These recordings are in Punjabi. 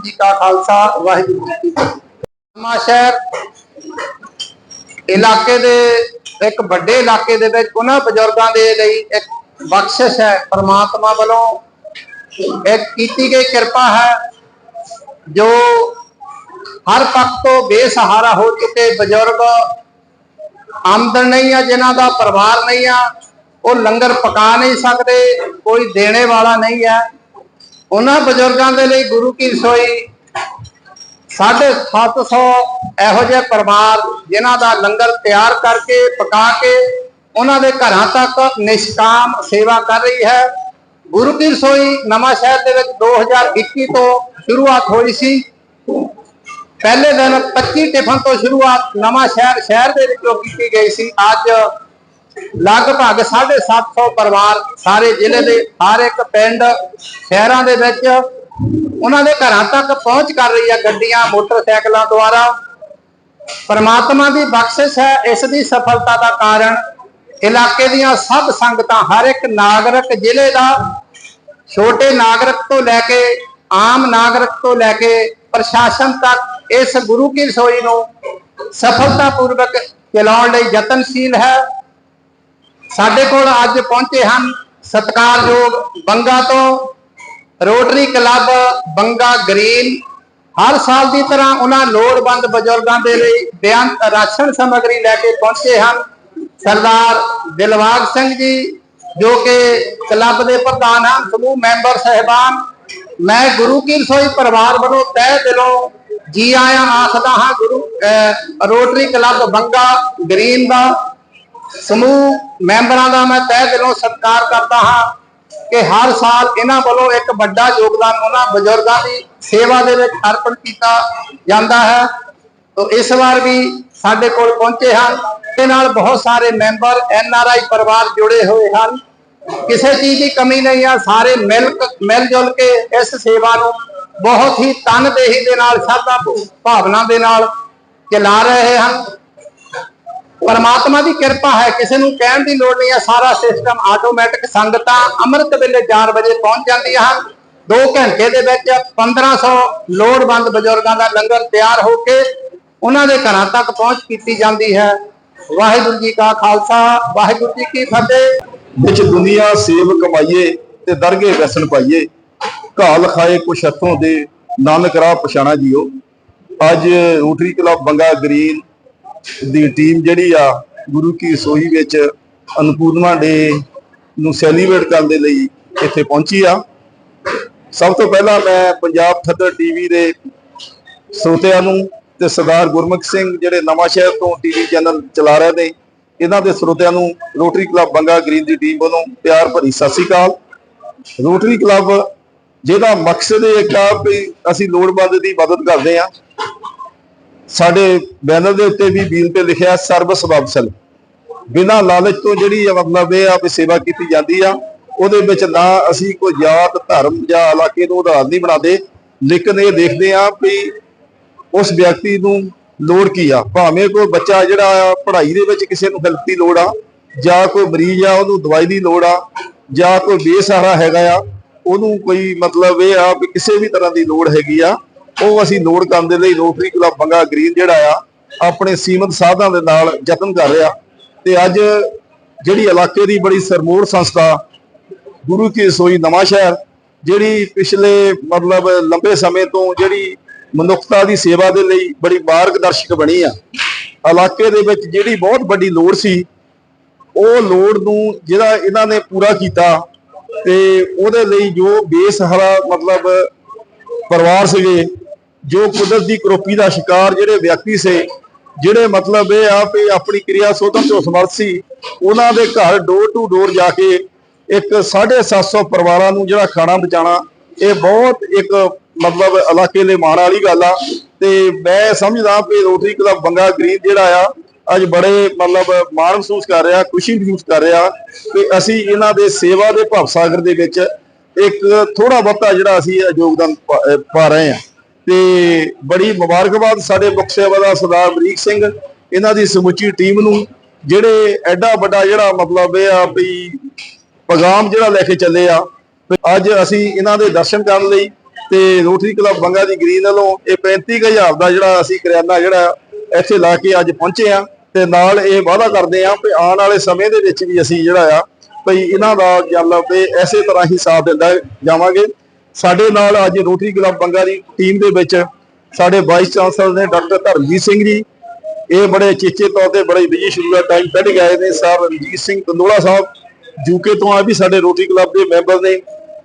ਵਾਹਿਗੁਰੂ ਜੀ ਕਾ ਖਾਲਸਾ, ਵਾਹਿਗੁਰੂ ਜੀ ਕੀ ਫਤਿਹ। ਇਲਾਕੇ ਦੇ, ਇੱਕ ਵੱਡੇ ਇਲਾਕੇ ਦੇ ਵਿੱਚ ਉਹਨਾਂ ਬਜ਼ੁਰਗਾਂ ਦੇ ਲਈ ਇੱਕ ਬਖਸ਼ਿਸ਼ ਹੈ। ਪਰਮਾਤਮਾ ਵੱਲੋਂ ਇੱਕ ਕੀਤੀ ਗਈ ਕਿਰਪਾ ਹੈ, ਜੋ ਹਰ ਪੱਖ ਤੋਂ ਬੇਸਹਾਰਾ ਹੋ ਚੁੱਕੇ ਬਜ਼ੁਰਗ, ਆਮਦਨ ਨਹੀਂ ਆ ਜਿਨ੍ਹਾਂ ਦਾ, ਪਰਿਵਾਰ ਨਹੀਂ ਆ, ਉਹ ਲੰਗਰ ਪਕਾ ਨਹੀਂ ਸਕਦੇ, ਕੋਈ ਦੇਣੇ ਵਾਲਾ ਨਹੀਂ ਹੈ। ਉਹਨਾਂ ਬਜ਼ੁਰਗਾਂ ਦੇ ਲਈ ਗੁਰੂ ਕੀ ਰਸੋਈ 750 ਇਹੋ ਜਿਹੇ ਪਰਿਵਾਰ ਜਿਨ੍ਹਾਂ ਦਾ ਲੰਗਰ ਤਿਆਰ ਕਰਕੇ, ਪਕਾ ਕੇ ਉਹਨਾਂ ਦੇ ਘਰਾਂ ਤੱਕ ਨਿਸ਼ਕਾਮ ਸੇਵਾ ਕਰ ਰਹੀ ਹੈ। ਗੁਰੂ ਕੀ ਰਸੋਈ ਨਵਾਂ ਸ਼ਹਿਰ ਦੇ ਵਿੱਚ 2021 ਤੋਂ ਸ਼ੁਰੂਆਤ ਹੋਈ ਸੀ। ਪਹਿਲੇ ਦਿਨ 25 ਟਿਫਨ ਤੋਂ ਸ਼ੁਰੂਆਤ ਨਵਾਂ ਸ਼ਹਿਰ ਸ਼ਹਿਰ ਦੇ ਵਿੱਚੋਂ ਕੀਤੀ ਗਈ ਸੀ। ਅੱਜ ਲਗਭਗ 750 ਪਰਿਵਾਰ ਸਾਰੇ ਜ਼ਿਲ੍ਹੇ ਦੇ, ਹਰ ਇੱਕ ਪਿੰਡ ਸ਼ਹਿਰਾਂ ਦੇ ਵਿੱਚ ਉਹਨਾਂ ਦੇ ਘਰਾਂ ਤੱਕ ਪਹੁੰਚ ਕਰ ਰਹੀ ਹੈ ਗੱਡੀਆਂ, ਮੋਟਰਸਾਈਕਲਾਂ ਦੁਆਰਾ। ਪਰਮਾਤਮਾ ਦੀ ਬਖਸ਼ਿਸ਼ ਹੈ, ਇਸ ਦੀ ਸਫਲਤਾ ਦਾ ਕਾਰਨ ਇਲਾਕੇ ਦੀਆਂ ਸਭ ਸੰਗਤਾਂ, ਹਰ ਇੱਕ ਨਾਗਰਿਕ ਜ਼ਿਲ੍ਹੇ ਦਾ ਛੋਟੇ ਨਾਗਰਿਕ ਤੋਂ ਲੈ ਕੇ, ਆਮ ਨਾਗਰਿਕ ਤੋਂ ਲੈ ਕੇ ਪ੍ਰਸ਼ਾਸਨ ਤੱਕ ਇਸ ਗੁਰੂ ਕੀ ਰਸੋਈ ਨੂੰ ਸਫਲਤਾਪੂਰਵਕ ਚਲਾਉਣ ਲਈ ਯਤਨਸ਼ੀਲ ਹੈ। ਸਾਡੇ ਕੋਲ ਅੱਜ ਪਹੁੰਚੇ ਹਨ ਸਤਿਕਾਰਯੋਗ ਬੰਗਾ ਤੋਂ ਰੋਟਰੀ ਕਲੱਬ ਬੰਗਾ ਗ੍ਰੀਨ। ਹਰ ਸਾਲ ਦੀ ਤਰ੍ਹਾਂ ਉਹਨਾਂ ਲੋੜਵੰਦ ਬਜ਼ੁਰਗਾਂ ਦੇ ਲਈ ਬੇਅੰਤ ਰਾਸ਼ਨ ਸਮੱਗਰੀ ਲੈ ਕੇ ਪਹੁੰਚੇ ਹਨ। ਸਰਦਾਰ ਦਿਲਵਾਗ ਸਿੰਘ ਜੀ, ਜੋ ਕਿ ਕਲੱਬ ਦੇ ਪ੍ਰਧਾਨ ਹਨ, ਸਮੂਹ ਮੈਂਬਰ ਸਹਿਬਾਨ। ਮੈਂ ਗੁਰੂ ਕੀ ਰਸੋਈ ਪਰਿਵਾਰ ਵੱਲੋਂ ਤਹਿ ਦਿਲੋਂ ਜੀ ਆਇਆਂ ਆਖਦਾ ਹਾਂ, ਗੁਰੂ, ਅਹ, ਰੋਟਰੀ ਕਲੱਬ ਬੰਗਾ ਗ੍ਰੀਨ ਦਾ। ਸਮੂਹ ਮੈਂਬਰਾਂ ਦਾ ਮੈਂ ਤਹਿ ਦਿਲੋਂ ਸਤਿਕਾਰ ਕਰਦਾ ਹਾਂ ਕਿ ਹਰ ਸਾਲ ਇਹਨਾਂ ਵੱਲੋਂ ਇੱਕ ਵੱਡਾ ਯੋਗਦਾਨ ਉਹਨਾਂ ਬਜ਼ੁਰਗਾਂ ਦੀ ਸੇਵਾ ਦੇ ਵਿੱਚ ਅਰਪਣ ਕੀਤਾ ਜਾਂਦਾ ਹੈ। ਤੋ ਇਸ ਵਾਰ ਵੀ ਸਾਡੇ ਕੋਲ ਪਹੁੰਚੇ ਹਨ। ਇਹ ਨਾਲ ਬਹੁਤ ਸਾਰੇ ਮੈਂਬਰ, ਐਨ ਆਰ ਆਈ ਪਰਿਵਾਰ ਜੁੜੇ ਹੋਏ ਹਨ। ਕਿਸੇ ਚੀਜ਼ ਦੀ ਕਮੀ ਨਹੀਂ ਆ, ਸਾਰੇ ਮਿਲ ਮਿਲ ਜੁਲ ਕੇ ਇਸ ਸੇਵਾ ਨੂੰ ਬਹੁਤ ਹੀ ਤਨਦੇਹੀ ਦੇ ਨਾਲ, ਸ਼ਰਧਾ ਭਾਵਨਾ ਦੇ ਨਾਲ ਚਲਾ ਰਹੇ ਹਨ। ਪਰਮਾਤਮਾ ਦੀ ਕਿਰਪਾ ਹੈ, ਕਿਸੇ ਨੂੰ ਕਹਿਣ ਦੀ ਲੋੜ ਨਹੀਂ ਹੈ, ਸਾਰਾ ਸਿਸਟਮ ਆਟੋਮੈਟਿਕ ਸੰਗਤਾਂ ਅੰਮ੍ਰਿਤ ਵੇਲੇ 4 ਵਜੇ ਪਹੁੰਚ ਜਾਂਦੀਆਂ ਹਨ। 2 ਘੰਟੇ ਦੇ ਵਿੱਚ 1500 ਲੋੜਵੰਦ ਬਜ਼ੁਰਗਾਂ ਦਾ ਲੰਗਰ ਤਿਆਰ ਹੋ ਕੇ ਉਹਨਾਂ ਦੇ ਘਰਾਂ ਤੱਕ ਪਹੁੰਚ ਕੀਤੀ ਜਾਂਦੀ ਹੈ। ਵਾਹਿਗੁਰੂ ਜੀ ਕਾ ਖਾਲਸਾ, ਵਾਹਿਗੁਰੂ ਜੀ ਕੀ ਫਤਿਹ। ਵਿੱਚ ਦੁਨੀਆ ਸੇਵ ਕਮਾਈਏ ਤੇ ਦਰਗੇ ਵਸਣ ਪਾਈਏ ਘਾਲ ਖਾਏ ਕੁਛ ਹੱਥੋਂ ਦੇ, ਨਾਨਕ ਰਾਹ ਪਛਾਣਾ ਜੀਓ। ਅੱਜ ਰੋਟਰੀ ਕਲੱਬ ਬੰਗਾ ਗ੍ਰੀਨ ਦੀ ਟੀਮ ਜਿਹੜੀ ਆ, ਗੁਰੂ ਕੀ ਸੋਹੀ ਵਿੱਚ ਅਨਪੂਰਨਾ ਡੇ ਨੂੰ ਸੈਲੀਬ੍ਰੇਟ ਕਰਨ ਦੇ ਲਈ ਇੱਥੇ ਪਹੁੰਚੀ ਆ। ਸਭ ਤੋਂ ਪਹਿਲਾਂ ਮੈਂ ਪੰਜਾਬ ਖੱਦਰ ਟੀਵੀ ਦੇ ਸਰੋਤਿਆਂ ਨੂੰ ਤੇ ਸਰਦਾਰ ਗੁਰਮੁਖ ਸਿੰਘ ਜਿਹੜੇ ਨਵਾਂ ਸ਼ਹਿਰ ਤੋਂ ਟੀਵੀ ਚੈਨਲ ਚਲਾ ਰਹੇ ਨੇ, ਇਹਨਾਂ ਦੇ ਸਰੋਤਿਆਂ ਨੂੰ ਰੋਟਰੀ ਕਲੱਬ ਬੰਗਾ ਗ੍ਰੀਨ ਦੀ ਟੀਮ ਵੱਲੋਂ ਪਿਆਰ ਭਰੀ ਸਤਿ ਸ੍ਰੀ ਅਕਾਲ। ਰੋਟਰੀ ਕਲੱਬ ਜਿਹਦਾ ਮਕਸਦ ਇਹ ਇੱਕ ਆ ਵੀ ਅਸੀਂ ਲੋੜਵੰਦ ਦੀ ਮਦਦ ਕਰਦੇ ਆ ਸਾਡੇ ਬੈਨਰ ਦੇ ਉੱਤੇ ਵੀ ਬੀਲ ਤੇ ਲਿਖਿਆ ਸਰਬ ਸਬਬਸਲ। ਬਿਨਾਂ ਲਾਲਚ ਤੋਂ ਜਿਹੜੀ ਆ ਮਤਲਬ ਇਹ ਆ ਵੀ ਸੇਵਾ ਕੀਤੀ ਜਾਂਦੀ ਆ, ਉਹਦੇ ਵਿੱਚ ਨਾ ਅਸੀਂ ਕੋਈ ਜਾਤ, ਧਰਮ ਜਾਂ ਇਲਾਕੇ ਨੂੰ ਆਧਾਰ ਨਹੀਂ ਬਣਾਦੇ ਲੇਕਿਨ ਇਹ ਦੇਖਦੇ ਆ ਵੀ ਉਸ ਵਿਅਕਤੀ ਨੂੰ ਲੋੜ ਕੀ ਆ। ਭਾਵੇਂ ਕੋਈ ਬੱਚਾ ਜਿਹੜਾ ਆ, ਪੜ੍ਹਾਈ ਦੇ ਵਿੱਚ ਕਿਸੇ ਨੂੰ ਹੈਲਪ ਦੀ ਲੋੜ ਆ, ਜਾਂ ਕੋਈ ਮਰੀਜ਼ ਆ, ਉਹਨੂੰ ਦਵਾਈ ਦੀ ਲੋੜ ਆ, ਜਾਂ ਕੋਈ ਬੇਸਹਾਰਾ ਹੈਗਾ ਆ, ਉਹਨੂੰ ਕੋਈ ਮਤਲਬ ਇਹ ਆ ਵੀ ਕਿਸੇ ਵੀ ਤਰ੍ਹਾਂ ਦੀ ਲੋੜ ਹੈਗੀ ਆ। ਉਹ ਅਸੀਂ ਲੋੜ ਕਰਨ ਦੇ ਲਈ ਰੋਟਰੀ ਕਲੱਬ ਬੰਗਾ ਗ੍ਰੀਨ ਜਿਹੜਾ ਆ, ਆਪਣੇ ਸੀਮਤ ਸਾਧਾਂ ਦੇ ਨਾਲ ਯਤਨ ਕਰ ਰਿਹਾ। ਤੇ ਅੱਜ ਜਿਹੜੀ ਇਲਾਕੇ ਦੀ ਬੜੀ ਸਰਮੋੜ ਸੰਸਥਾ, ਗੁਰੂ ਕੀ ਸੋਈ ਨਵਾਂ ਸ਼ਹਿਰ, ਜਿਹੜੀ ਪਿਛਲੇ ਮਤਲਬ ਲੰਬੇ ਸਮੇਂ ਤੋਂ ਜਿਹੜੀ ਮਨੁੱਖਤਾ ਦੀ ਸੇਵਾ ਦੇ ਲਈ ਬੜੀ ਮਾਰਗਦਰਸ਼ਕ ਬਣੀ ਆ, ਇਲਾਕੇ ਦੇ ਵਿੱਚ ਜਿਹੜੀ ਬਹੁਤ ਵੱਡੀ ਲੋੜ ਸੀ, ਉਹ ਲੋੜ ਨੂੰ ਜਿਹੜਾ ਇਹਨਾਂ ਨੇ ਪੂਰਾ ਕੀਤਾ ਤੇ ਉਹਦੇ ਲਈ ਜੋ ਬੇਸਹਾਰਾ ਮਤਲਬ ਪਰਿਵਾਰ ਸੀਗੇ ਜੋ ਕੁਦਰਤ ਦੀ ਕਰੋਪੀ ਦਾ ਸ਼ਿਕਾਰ ਜਿਹੜੇ ਵਿਅਕਤੀ ਸੇ, ਜਿਹੜੇ ਮਤਲਬ ਇਹ ਆ ਵੀ ਆਪਣੀ ਕਿਰਿਆ ਸੋਧਨ ਤੋਂ ਸਮਰਥ ਸੀ, ਉਹਨਾਂ ਦੇ ਘਰ ਡੋਰ ਟੂ ਡੋਰ ਜਾ ਕੇ ਇੱਕ 750 ਪਰਿਵਾਰਾਂ ਨੂੰ ਜਿਹੜਾ ਖਾਣਾ ਬਚਾਣਾ ਇਹ ਬਹੁਤ ਇੱਕ ਮਤਲਬ ਇਲਾਕੇ ਲਈ ਮਾਣ ਵਾਲੀ ਗੱਲ ਆ। ਤੇ ਮੈਂ ਸਮਝਦਾ ਵੀ ਰੋਟਰੀ ਕਲੱਬ ਬੰਗਾ ਗ੍ਰੀਨ ਜਿਹੜਾ ਆ, ਅੱਜ ਬੜੇ ਮਤਲਬ ਮਾਣ ਮਹਿਸੂਸ ਕਰ ਰਿਹਾ, ਖੁਸ਼ੀ ਮਹਿਸੂਸ ਕਰ ਰਿਹਾ ਕਿ ਅਸੀਂ ਇਹਨਾਂ ਦੇ ਸੇਵਾ ਦੇ ਭਵ ਸਾਗਰ ਦੇ ਵਿੱਚ ਇੱਕ ਥੋੜਾ ਬਹੁਤਾ ਜਿਹੜਾ ਅਸੀਂ ਯੋਗਦਾਨ ਪਾ ਰਹੇ ਹਾਂ। ਤੇ ਬੜੀ ਮੁਬਾਰਕਬਾਦ ਸਾਡੇ ਮੁੱਖ ਸੇਵਾਦਾਰ ਸਰਦਾਰ ਬਰੀਕ ਸਿੰਘ, ਇਹਨਾਂ ਦੀ ਸਮੁੱਚੀ ਟੀਮ ਨੂੰ, ਜਿਹੜੇ ਐਡਾ ਵੱਡਾ ਜਿਹੜਾ ਮਤਲਬ ਇਹ ਆ ਵੀ ਪੈਗਾਮ ਜਿਹੜਾ ਲੈ ਕੇ ਚੱਲੇ ਆ ਅੱਜ ਅਸੀਂ ਇਹਨਾਂ ਦੇ ਦਰਸ਼ਨ ਕਰਨ ਲਈ ਤੇ ਰੋਟਰੀ ਕਲੱਬ ਬੰਗਾ ਦੀ ਗ੍ਰੀਨ ਵੱਲੋਂ ਇਹ 35000 ਦਾ ਜਿਹੜਾ ਅਸੀਂ ਕਰਿਆਨਾ ਜਿਹੜਾ ਇੱਥੇ ਲਾ ਕੇ ਅੱਜ ਪਹੁੰਚੇ ਆ, ਤੇ ਨਾਲ ਇਹ ਵਾਅਦਾ ਕਰਦੇ ਆ ਕਿ ਆਉਣ ਵਾਲੇ ਸਮੇਂ ਦੇ ਵਿੱਚ ਵੀ ਅਸੀਂ ਜਿਹੜਾ ਆ ਭਈ ਇਹਨਾਂ ਦਾ ਜਲ ਤੇ ਐਸੇ ਤਰ੍ਹਾਂ ਹੀ ਸਾਥ ਦਿੰਦਾ ਜਾਵਾਂਗੇ। ਸਾਡੇ ਨਾਲ ਅੱਜ ਰੋਟਰੀ ਕਲੱਬ ਬੰਗਾ ਦੀ ਟੀਮ ਦੇ ਵਿੱਚ ਸਾਡੇ ਵਾਈਸ ਚਾਂਸਲਰ ਨੇ ਡਾਕਟਰ ਧਰਮਜੀਤ ਸਿੰਘ ਜੀ। ਇਹ ਬੜੇ ਚੇਚੇ ਤੌਰ ਤੇ ਬੜੇ ਬਿਜ਼ੀ ਸ਼ੁਰੂਆਤ ਟਾਈਮ ਕੱਢ ਗਏ ਨੇ। ਸਰ ਰਣਜੀਤ ਸਿੰਘ ਤੰਦੋਲਾ ਸਾਹਿਬ ਯੂਕੇ ਤੋਂ ਆ ਵੀ ਸਾਡੇ ਰੋਟਰੀ ਕਲੱਬ ਦੇ ਮੈਂਬਰ ਨੇ।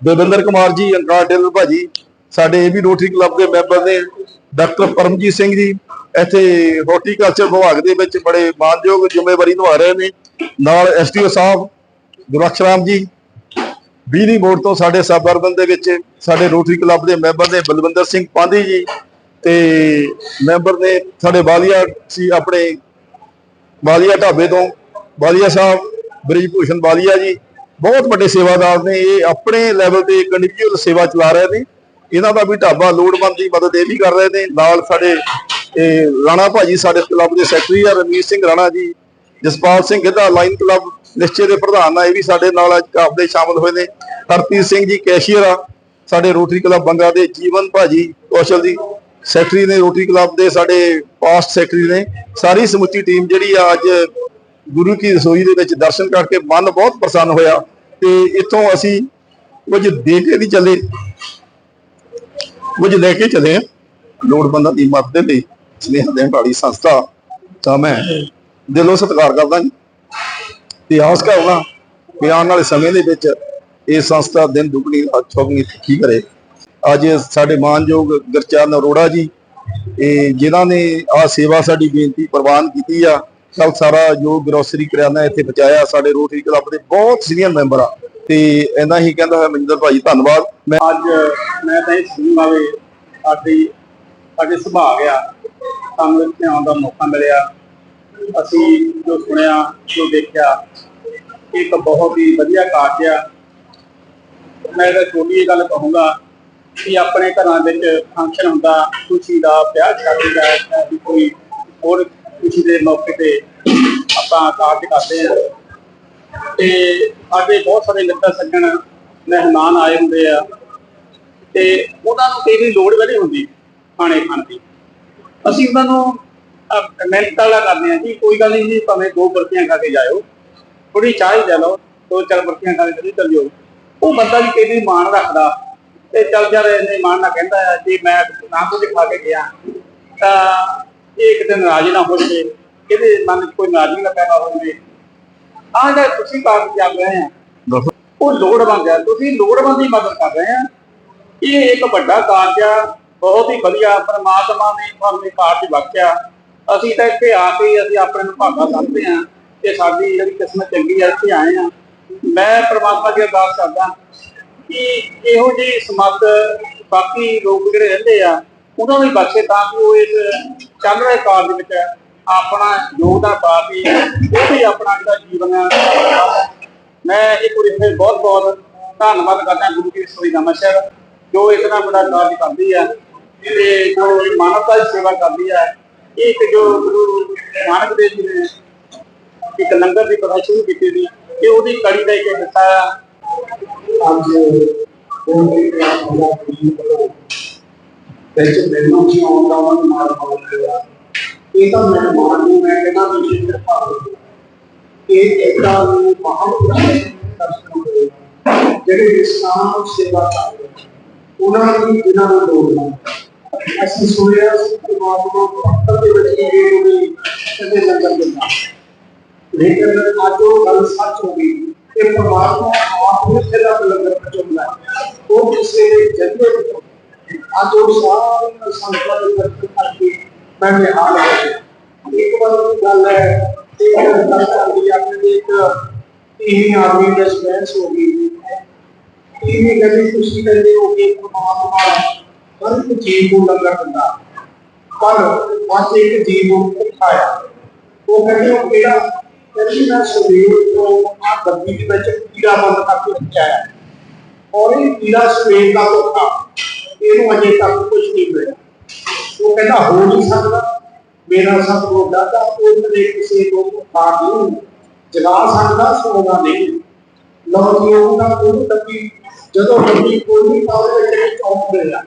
ਦੇਵਿੰਦਰ ਕੁਮਾਰ ਜੀ ਅੰਕਾਰ ਟੇਲਰ ਭਾਜੀ, ਸਾਡੇ ਇਹ ਵੀ ਰੋਟਰੀ ਕਲੱਬ ਦੇ ਮੈਂਬਰ ਨੇ। ਡਾਕਟਰ ਪਰਮਜੀਤ ਸਿੰਘ ਜੀ, ਇੱਥੇ ਹਾਰਟੀਕਲਚਰ ਵਿਭਾਗ ਦੇ ਵਿੱਚ ਬੜੇ ਮਾਨਯੋਗ ਜ਼ਿੰਮੇਵਾਰੀ ਨਿਭਾ ਰਹੇ ਨੇ। ਨਾਲ ਐਸਟੀਓ ਸਾਹਿਬ, ਗੁਰਬਖਸ਼ ਜੀ ਬਿਜਲੀ ਬੋਰਡ ਤੋਂ ਸਾਡੇ ਸਬ ਅਰਬਨ ਦੇ ਵਿੱਚ, ਸਾਡੇ ਰੋਟਰੀ ਕਲੱਬ ਦੇ ਮੈਂਬਰ ਨੇ ਬਲਵਿੰਦਰ ਸਿੰਘ ਪਾਂਧੀ ਜੀ ਤੇ ਮੈਂਬਰ ਨੇ ਸਾਡੇ ਬਾਲੀਆ ਸੀ ਆਪਣੇ ਬਾਲੀਆ ਢਾਬੇ ਤੋਂ ਬਾਲੀਆ ਸਾਹਿਬ ਬ੍ਰਿਜ ਭੂਸ਼ਣ ਬਾਲੀਆ ਜੀ, ਬਹੁਤ ਵੱਡੇ ਸੇਵਾਦਾਰ ਨੇ, ਇਹ ਆਪਣੇ ਲੈਵਲ ਤੇ ਇੱਕ ਸੇਵਾ ਚਲਾ ਰਹੇ ਨੇ। ਇਹਨਾਂ ਦਾ ਵੀ ਢਾਬਾ ਲੋੜਵੰਦ ਦੀ ਮਦਦ ਇਹ ਵੀ ਕਰ ਰਹੇ ਨੇ। ਨਾਲ ਸਾਡੇ, ਇਹ ਰਾਣਾ ਭਾਜੀ ਸਾਡੇ ਕਲੱਬ ਦੇ ਸੈਕਟਰੀ ਆ ਰਮੀਤ ਸਿੰਘ ਰਾਣਾ ਜੀ, ਜਸਪਾਲ ਸਿੰਘ ਗਿੱਧਾ ਲਾਈਨ ਕਲੱਬ ਨਿਸ਼ਚੇ ਦੇ ਪ੍ਰਧਾਨ ਆ ਇਹ ਵੀ ਸਾਡੇ ਨਾਲ ਅੱਜ ਕਲੱਬ ਦੇ ਸ਼ਾਮਲ ਹੋਏ ਨੇ। ਹਰਪ੍ਰੀਤ ਸਿੰਘ ਜੀ ਕੈਸ਼ੀਅਰ ਆ, ਸਾਡੇ ਰੋਟਰੀ ਕਲੱਬ ਬੰਗਾ ਦੇ ਜੀਵਨ ਭਾਜੀ ਕੌਸ਼ਲ ਜੀ, ਸੈਕਟਰੀ ਨੇ ਰੋਟਰੀ ਕਲੱਬ ਦੇ ਸਾਡੇ ਪਾਸਟ ਸੈਕਟਰੀ ਨੇ। ਸਾਰੀ ਸਮੁੱਚੀ ਟੀਮ ਜਿਹੜੀ ਆ ਅੱਜ ਗੁਰੂ ਕੀ ਰਸੋਈ ਦੇ ਵਿੱਚ ਦਰਸ਼ਨ ਕਰਕੇ ਮਨ ਬਹੁਤ ਪ੍ਰਸੰਨ ਹੋਇਆ ਤੇ ਇੱਥੋਂ ਅਸੀਂ ਕੁਝ ਦੇ ਕੇ ਨਹੀਂ ਚੱਲੇ। ਕੁਝ ਲੈ ਕੇ ਚੱਲੇ ਲੋੜਵੰਦਾਂ ਦੀ ਮਦਦ ਦੇ ਲਈ ਸਨੇਹ ਦੇਣ ਵਾਲੀ ਸੰਸਥਾ ਤਾਂ ਮੈਂ ਦਿਲੋਂ ਸਤਿਕਾਰ ਕਰਦਾ ਜੀ। ਤੇ ਆਸ ਕਰਦਾ ਕਿ ਆਉਣ ਵਾਲੇ ਸਮੇਂ ਦੇ ਵਿੱਚ ਇਹ ਸੰਸਥਾ ਦਿਨ ਦੁਗਣੀ ਰਾਤ ਚੌਗਣੀ ਕੀ ਕਰੇ ਅੱਜ ਸਾਡੇ ਮਾਨਯੋਗ ਗੁਰਚਰਨ ਅਰੋੜਾ ਜੀ, ਇਹ ਜਿਨ੍ਹਾਂ ਨੇ ਆ ਸੇਵਾ ਸਾਡੀ ਬੇਨਤੀ ਪ੍ਰਵਾਨ ਕੀਤੀ ਆ ਕੱਲ ਸਾਰਾ ਜੋ ਗਰੋਸਰੀ ਕਰਿਆਨਾ ਇੱਥੇ ਪਹੁੰਚਾਇਆ, ਸਾਡੇ ਰੋਟਰੀ ਕਲੱਬ ਦੇ ਬਹੁਤ ਸੀਨੀਅਰ ਮੈਂਬਰ ਆ। ਤੇ ਇੰਨਾ ਹੀ ਕਹਿੰਦਾ ਹੋਇਆ ਮਨਿੰਦਰ ਭਾਜੀ, ਧੰਨਵਾਦ। ਮੈਂ ਅੱਜ, ਮੈਂ ਤਾਂ ਇਹ ਸੁਣੂਗਾ ਸਾਡੀ, ਸਾਡੇ ਸੁਭਾਗ ਆ, ਸਾਨੂੰ ਇੱਥੇ ਆਉਣ ਦਾ ਮੌਕਾ ਮਿਲਿਆ। ਅਸੀਂ ਜੋ ਸੁਣਿਆ, ਜੋ ਦੇਖਿਆ ਇੱਕ ਬਹੁਤ ਹੀ ਵਧੀਆ ਕਾਰਜ ਆ। ਮੈਂ ਤਾਂ ਛੋਟੀ ਜਿਹੀ ਗੱਲ ਕਹੂੰਗਾ ਕਿ ਆਪਣੇ ਘਰਾਂ ਵਿੱਚ ਫੰਕਸ਼ਨ ਹੁੰਦਾ ਖੁਸ਼ੀ ਦਾ ਵਿਆਹ ਸ਼ਾਦੀ ਦਾ ਜਾਂ ਕੋਈ ਹੋਰ ਖੁਸ਼ੀ ਦੇ ਮੌਕੇ ਤੇ ਆਪਾਂ ਕਾਰਜ ਕਰਦੇ ਆ ਤੇ ਸਾਡੇ ਬਹੁਤ ਸਾਰੇ ਮਿੱਤਰ ਸੱਜਣ ਮਹਿਮਾਨ ਆਏ ਹੁੰਦੇ ਆ ਤੇ ਉਹਨਾਂ ਨੂੰ ਕਈ ਵਾਰੀ ਲੋੜ ਵੀ ਨਹੀਂ ਹੁੰਦੀ, ਖਾਣੇ ਖਾਣ ਦੀ। ਅਸੀਂ ਉਹਨਾਂ ਨੂੰ ਮਿਹਨਤ ਵਾਲਾ ਕਰਦੇ ਆ ਜੀ, ਕੋਈ ਗੱਲ ਨਹੀਂ ਜੀ, ਭਾਵੇਂ ਦੋ ਬਰਤੀਆਂ ਖਾ ਕੇ ਜਾਇਓ। ਥੋੜੀ ਚਾਹ ਹੀ ਲੈ ਲਓ, ਦੋ ਚਾਰ ਬਰਤੀਆਂ ਖਾ ਕੇ ਚੱਲ ਜਾਓ ਉਹ ਬੰਦਾ ਵੀ ਕਈ ਮਾਣ ਰੱਖਦਾ ਤੇ ਚੱਲ ਜਾ ਰਹੇ ਮਾਣ ਨਾ ਕਹਿੰਦਾ ਹੈ ਕਿ ਮੈਂ ਨਾ ਕੁਝ ਖਾ ਕੇ ਗਿਆ। ਤਾਂ ਇਹ ਇੱਕ ਨਾਰਾਜ਼ ਨਾ ਹੋ ਜਾਵੇ ਇਹਦੇ ਮਨ 'ਚ ਕੋਈ ਨਾਰਾਜ਼ਗੀ ਨਾ ਪੈਦਾ ਹੋਵੇ ਆਹ ਜਿਹੜਾ ਤੁਸੀਂ ਕਾਰਜ ਚੱਲ ਰਹੇ ਆ, ਉਹ ਲੋੜਵੰਦ ਹੈ ਤੁਸੀਂ ਲੋੜਵੰਦ ਦੀ ਮਦਦ ਕਰ ਰਹੇ ਆ। ਇਹ ਇੱਕ ਵੱਡਾ ਕਾਰਜ ਆ, ਬਹੁਤ ਹੀ ਵਧੀਆ, ਪਰਮਾਤਮਾ ਨੇ ਤੁਹਾਨੂੰ ਇਹ ਕਾਰਜ ਬਖਸ਼ਿਆ। ਅਸੀਂ ਤਾਂ ਇੱਥੇ ਆ ਕੇ ਅਸੀਂ ਆਪਣੇ ਨੂੰ ਭਾਗਾ ਸਮਝਦੇ ਆ ਕਿ ਸਾਡੀ ਜਿਹੜੀ ਕਿਸਮਤ ਚੰਗੀ ਆ, ਇੱਥੇ ਆਏ ਆ ਮੈਂ ਪ੍ਰਮਾਤਮਾ ਦੀ ਅਰਦਾਸ ਕਰਦਾ ਕਿ ਇਹੋ ਜਿਹੀ ਸਮੱਤ ਬਾਕੀ ਲੋਕ ਜਿਹੜੇ ਰਹਿੰਦੇ ਆ, ਉਹਨਾਂ ਨੂੰ ਬਖਸ਼ੇ ਤਾਂ ਕਿ ਉਹ ਇਸ ਚੱਲ ਰਹੇ ਕਾਰਜ ਵਿੱਚ ਆਪਣਾ ਯੋਗਦਾਨ ਪਾ ਕੇ ਉਹ ਵੀ ਆਪਣਾ ਜਿਹੜਾ ਜੀਵਨ ਆ, ਮੈਂ ਇਹ ਵਾਰੀ ਫਿਰ ਬਹੁਤ ਬਹੁਤ ਧੰਨਵਾਦ ਕਰਦਾ ਗੁਰੂ ਕੀ ਸੋਈ ਨਮਸਕਾਰ ਜੋ ਇਤਨਾ ਬੜਾ ਕਾਰਜ ਕਰਦੀ ਹੈ ਤੇ ਜੋ ਮਾਨਵਤਾ ਦੀ ਸੇਵਾ ਕਰਦੀ ਹੈ ਇਹ ਇੱਕ ਜੋ ਗੁਰੂ ਨਾਨਕ ਦੇਵ ਜੀ ਨੇ ਇੱਕ ਲੰਗਰ ਦੀ ਪ੍ਰਥਾ ਸ਼ੁਰੂ ਕੀਤੀ ਸੀ ਇਹ ਉਹਦੀ ਕੜੀ ਦਾ ਇੱਕ ਹਿੱਸਾ ਆ। ਅੱਜ ਵਿੱਚ ਮੈਨੂੰ ਜੀ ਆਉਂਦਾ ਉਹਨਾਂ ਨਾਲ ਹੋ ਗਿਆ। ਇਹ ਤਾਂ ਮੈਂ ਮਾਨ ਨੂੰ ਮੈਂ ਕਹਿੰਦਾ ਵੀ ਇਹ ਭਾਵ ਇਹ ਇਦਾਂ ਨੂੰ ਮਹਾਂਪੁਰਸ਼ ਦਰਸ਼ਨ ਹੋਏਗਾ ਜਿਹੜੇ ਇਸਲਾਮ ਸੇਵਾ ਕਰ ਨੇ, ਉਹਨਾਂ ਦੀ ਬਿਨਾਂ ਨੂੰ ਲੋੜ ਅਸੀਂ ਸੁਣਿਆ ਸੀ ਪਰਮਾਤਮਾ ਭਗਤਾਂ ਦੇ ਵਿੱਚ ਹੀ ਇਹ ਹੋਈ ਕਦੇ ਲੰਗਰ ਦਿੰਦਾ ਲੇਕਿਨ ਅੱਜ ਉਹ ਗੱਲ ਸੱਚ ਹੋ ਗਈ ਕਿ ਪਰਮਾਤਮਾ ਆਪ ਨੂੰ ਸਿਰਫ ਲੰਗਰ ਪਹੁੰਚਾਉਂਦਾ ਹੈ ਉਹ ਕਿਸੇ ਦੇ ਜੰਦੇ ਵਿੱਚ ਅੱਜ ਉਹ ਸਾਰੇ ਸੰਤਾਂ ਦੇ ਦਰਸ਼ਨ ਕਰਕੇ ਮੈਂ ਨਿਹਾਲ ਹੋ ਗਿਆ ਇੱਕ ਵਾਰ ਦੀ ਗੱਲ ਹੈ ਕਿ ਗੱਲ ਚੱਲਦੀ ਆਪਣੇ ਦੇ ਇੱਕ ਤੀਵੀਂ ਆਦਮੀ ਦਾ ਸਪੈਂਸ ਹੋ ਗਈ ਤੀਵੀਂ ਕਹਿੰਦੀ ਤੁਸੀਂ ਕਹਿੰਦੇ ਹੋ ਕਿ ਪਰਮਾਤਮਾ ਹਰ ਇੱਕ ਜੀਵ ਨੂੰ ਲੰਗਰ ਦਿੰਦਾ ਪਰ ਅੱਜ ਇੱਕ ਜੀਵ ਨੂੰ ਉਠਾਇਆ ਉਹ ਕਹਿੰਦੇ ਉਹ ਕਿਹੜਾ ਕਹਿੰਦੀ ਮੈਂ ਸਰੀਰ ਤੋਂ ਆ ਗੱਡੀ ਦੇ ਵਿੱਚ ਕੀੜਾ ਬੰਦ ਕਰਕੇ ਰੱਖਿਆ ਹੈ ਔਰ ਇਹ ਕੀੜਾ ਸਵੇਰ ਦਾ ਧੋਖਾ ਇਹਨੂੰ ਅਜੇ ਤੱਕ ਕੁਝ ਨਹੀਂ ਮਿਲਿਆ ਉਹ ਕਹਿੰਦਾ ਹੋ ਨਹੀਂ ਸਕਦਾ ਮੇਰਾ ਸਤਿਗੁਰ ਦਾਦਾ ਉਹ ਕਦੇ ਕਿਸੇ ਨੂੰ ਖਾ ਨਹੀਂ ਜਗਾ ਸਕਦਾ ਸੋਨਾ ਨਹੀਂ ਲਓ ਜੀ ਉਹਦਾ ਕੋਈ ਤੱਕੀ ਜਦੋਂ ਗੱਡੀ ਕੋਈ ਨਹੀਂ ਪਾਵੇ ਵਿੱਚ ਚੌਂਕ ਗਿਆ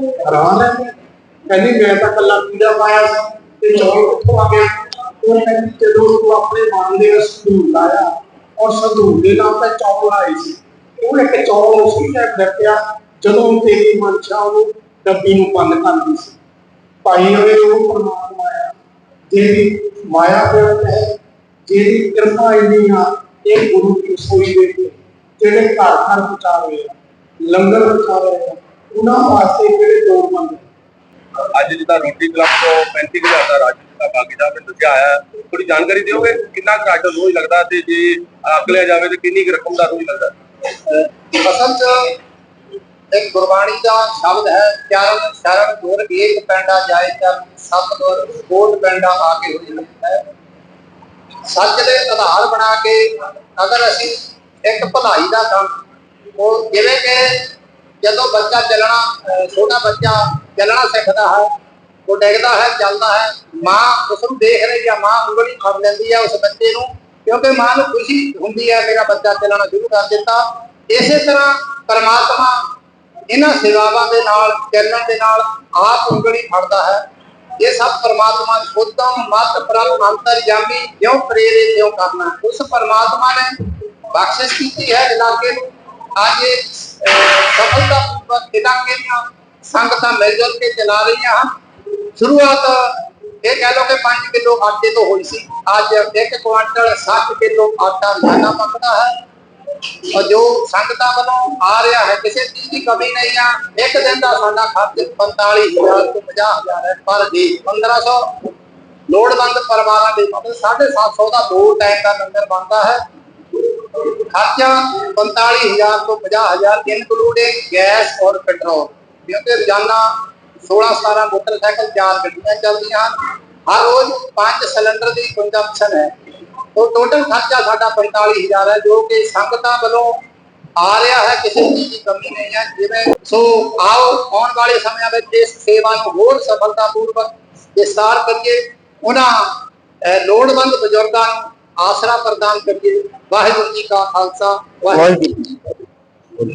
ਹੈਰਾਨ ਹੈ। ਕਹਿੰਦੀ, ਮੈਂ ਤਾਂ ਕੱਲਾ ਕੀੜਾ ਪਾਇਆ ਸੀ। ਤੇ ਚੌਲ ਕਿੱਥੋਂ ਆ ਗਿਆ, ਉਹ ਕਹਿੰਦੀ, ਜਦੋਂ ਤੂੰ ਆਪਣੇ ਮਨ ਦੇ ਵਿੱਚ ਲਾਇਆ, ਔਰ ਸੰਦੂਰ ਦੇ ਨਾਲ ਤਾਂ ਚੌਲ ਆਏ ਸੀ। ਉਹ ਇੱਕ ਚੌਲ ਸੀ ਜਾਂ ਡੱਕਿਆ ਜਦੋਂ ਤੇਰੀ ਮਨਸ਼ਾ ਉਹਨੂੰ ਡੱਬੀ ਨੂੰ ਬੰਦ ਕਰਦੀ ਸੀ। ਭਾਈ ਹੋਏ ਉਹ ਪਰਮਾਤਮਾ ਆ ਜਿਹਦੀ ਮਾਇਆ ਪਿਆਰ ਹੈ ਜਿਹਦੀ ਕਿਰਪਾ ਇੰਨੀ ਆ, ਇਹ ਗੁਰੂ ਦੀ ਸੋਈ ਦੇ ਵਿੱਚ, ਜਿਹੜੇ ਘਰ ਘਰ ਪਹੁੰਚਾ ਰਹੇ ਆ, ਲੰਗਰ ਪਹੁੰਚਾ ਰਹੇ ਆ ਉਹਨਾਂ ਵਾਸਤੇ ਜਿਹੜੇ ਲੋੜਵੰਦ। ਅੱਜ ਜਿੱਦਾਂ ਰੋਟੀ ਕਲੱਬ ਤੋਂ 35000 ਦਾ ਰਾਸ਼ਨ ਦਾ ਬਾਕੀ ਸਾਹਿਬ ਨੇ ਦੱਸਿਆ ਹੈ ਥੋੜੀ ਜਾਣਕਾਰੀ ਦਿਓਗੇ ਕਿੰਨਾ ਰਾਸ਼ਨ ਰੋਜ਼ ਲੱਗਦਾ ਤੇ ਜੇ ਅੱਗ ਲਿਆ ਜਾਵੇ ਤੇ ਕਿੰਨੀ ਕੁ ਰਕਮ ਦਾ ਰੋਜ਼ ਲੱਗਦਾ ਅਸਲ 'ਚ ਇੱਕ ਗੁਰਬਾਣੀ ਦਾ ਸ਼ਬਦ ਹੈ ਚਰਨ ਸ਼ਰਨ ਗੁਰ ਏਕ ਪੈਂਡਾ ਜਾਏ ਚਰਨ ਸਤ ਗੁਰ ਕੋਟ ਪੈਂਡਾ ਆ ਕੇ ਹੋਈ ਹੈ ਸੱਚ ਦੇ ਆਧਾਰ ਬਣਾ ਕੇ ਅਗਰ ਅਸੀਂ ਇੱਕ ਭਲਾਈ ਦਾ ਕੰਮ ਉਹ ਜਿਵੇਂ ਕਿ ਜਦੋਂ ਬੱਚਾ ਚੱਲਣਾ ਛੋਟਾ ਬੱਚਾ ਚੱਲਣਾ ਸਿੱਖਦਾ ਹੈ, ਉਹ ਡਿੱਗਦਾ ਹੈ, ਚੱਲਦਾ ਹੈ, ਮਾਂ ਉਸ ਨੂੰ ਦੇਖ ਰਹੀ ਹੈ ਮਾਂ ਉਂਗਲੀ ਫੜ ਲੈਂਦੀ ਹੈ ਉਸ ਬੱਚੇ ਨੂੰ, ਕਿਉਂਕਿ ਮਾਂ ਨੂੰ ਖੁਸ਼ੀ ਹੁੰਦੀ ਹੈ ਮੇਰਾ ਬੱਚਾ ਚੱਲਣਾ ਸ਼ੁਰੂ ਕਰ ਦਿੱਤਾ। ਇਸੇ ਤਰ੍ਹਾਂ ਪਰਮਾਤਮਾ ਇਹਨਾਂ ਸੇਵਾਵਾਂ ਦੇ ਨਾਲ, ਚੱਲਣ ਦੇ ਨਾਲ ਆਪ ਉਂਗਲੀ ਫੜਦਾ ਹੈ। ਇਹ ਸਭ ਪਰਮਾਤਮਾ ਦੀ ਮਤ ਪ੍ਰਭ ਅੰਤਰ ਜਾਮੀ ਜਿਉ ਪ੍ਰੇਰੇ ਤਿਉ ਕਰਨਾ? ਉਸ ਪਰਮਾਤਮਾ ਨੇ ਬਖਸ਼ਿਸ਼ ਕੀਤੀ ਹੈ ਇਲਾਕੇ ਨੂੰ। ਅੱਜ ਇਹ, ਅਹ, ਸਫਲਤਾ ਸੰਗਤਾਂ ਮਿਲ ਜੁਲ ਕੇ ਚਲਾ ਰਹੀਆਂ ਹਨ। ਸ਼ੁਰੂਆਤ ਇਹ ਕਹਿ ਲਓ ਕਿ 5 ਕਿਲੋ ਆਟੇ ਤੋਂ ਹੋਈ ਸੀ। ਅੱਜ 1 ਕੁਆਂਟਲ 60 ਕਿਲੋ ਆਟਾ ਰੋਜ਼ਾਨਾ ਪੱਕਦਾ ਹੈ। ਔਰ ਜੋ ਸੰਗਤਾਂ ਵੱਲੋਂ ਆ ਰਿਹਾ ਹੈ ਕਿਸੇ ਚੀਜ਼ ਦੀ ਕਮੀ ਨਹੀਂ ਆ। ਇੱਕ ਦਿਨ ਦਾ ਸਾਡਾ ਖਰਚ 45000 ਤੋਂ 50000 ਹੈ ਪਰ ਜੀ 1500 ਲੋੜਵੰਦ ਪਰਿਵਾਰਾਂ ਦੇ ਮਤਲਬ 750 ਦਾ ਦੋ ਟਾਈਮ ਦਾ ਲੰਗਰ ਬਣਦਾ ਹੈ। ਖਰਚਾ 45000 ਤੋਂ 50000 ਇਨਕਲੂਡਿੰਗ ਗੈਸ ਔਰ ਪੈਟਰੋਲ। ਕਿਉਂਕਿ ਰੋਜ਼ਾਨਾ 16 17 ਮੋਟਰਸਾਈਕਲ, ਚਾਰ ਗੱਡੀਆਂ ਚੱਲਦੀਆਂ ਹਨ। ਹਰ ਰੋਜ਼ 5 ਸਿਲੰਡਰ ਦੀ ਕੰਜ਼ੰਪਸ਼ਨ ਹੈ। ਤੋ ਟੋਟਲ ਖਰਚਾ ਸਾਡਾ 45000 ਹੈ, ਜੋ ਕਿ ਸੰਗਤਾਂ ਵੱਲੋਂ ਆ ਰਿਹਾ ਹੈ, ਕਿਸੇ ਚੀਜ਼ ਦੀ ਕਮੀ ਨਹੀਂ ਹੈ। ਜਿਵੇਂ ਸੋ ਆਓ, ਆਉਣ ਵਾਲੇ ਸਮਿਆਂ ਵਿੱਚ ਇਸ ਸੇਵਾ ਨੂੰ ਹੋਰ ਸਫਲਤਾਪੂਰਵਕ ਵਿਸਤਾਰ ਕਰੀਏ। ਉਹਨਾਂ ਲੋੜਵੰਦ ਬਜ਼ੁਰਗਾਂ ਨੂੰ ਆਸਰਾ ਪ੍ਰਦਾਨ ਕਰੀਏ। ਵਾਹਿਗੁਰੂ ਜੀ ਕਾ ਖਾਲਸਾ ਵਾਹਿਗੁਰੂ ਜੀ ਕੀ ਫਤਿਹ।